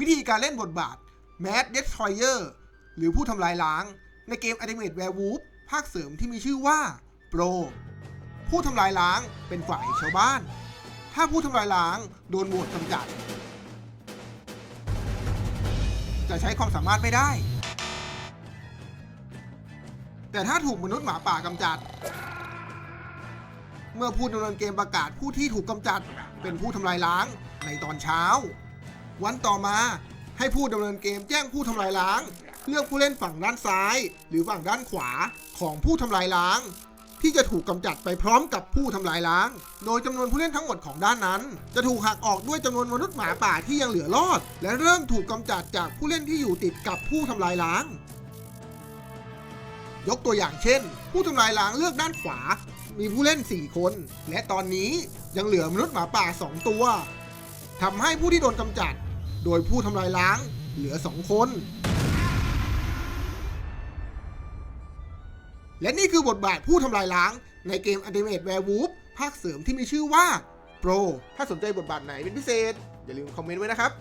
วิธีการเล่นบทบาท Mad Destroyer หรือผู้ทำลายล้าง ในเกม Ultimate Werewolf ภาคเสริมที่มีชื่อว่า Pro ผู้ทำลายล้างเป็นฝ่ายชาวบ้าน ถ้าผู้ทำลายล้างโดนโหวตกำจัด จะใช้ความสามารถไม่ได้ แต่ถ้าถูกมนุษย์หมาป่ากำจัด เมื่อผู้ดำเนินเกมประกาศผู้ที่ถูกกำจัด เป็นผู้ทำลายล้างในตอนเช้า วันต่อมาให้ผู้ดำเนินเกมแจ้งผู้ทำลายล้าง เลือกผู้เล่นฝั่งด้านซ้าย หรือฝั่งด้านขวาของผู้ทำลายล้าง ที่จะถูกกำจัดไปพร้อมกับผู้ทำลายล้าง โดยจำนวนผู้เล่นทั้งหมดของด้านนั้น จะถูกหักออกด้วยจำนวนมนุษย์หมาป่าที่ยังเหลือรอด และเริ่มถูกกำจัดจากผู้เล่นที่อยู่ติดกับผู้ทำลายล้าง ยกตัวอย่างเช่น ผู้ทำลายล้างเลือกด้านขวา มีผู้เล่น 4 คน และตอนนี้ยังเหลือมนุษย์หมาป่า 2 ตัวทำให้ผู้ที่โดนกำจัด โดยผู้ทำลายล้างเหลือ 2 คน และนี่คือบทบาทผู้ทำลายล้างในเกม Ultimate Werewolf ภาคเสริมที่มีชื่อว่า Pro ถ้าสนใจบทบาทไหนเป็นพิเศษ อย่าลืมคอมเมนต์ไว้นะครับ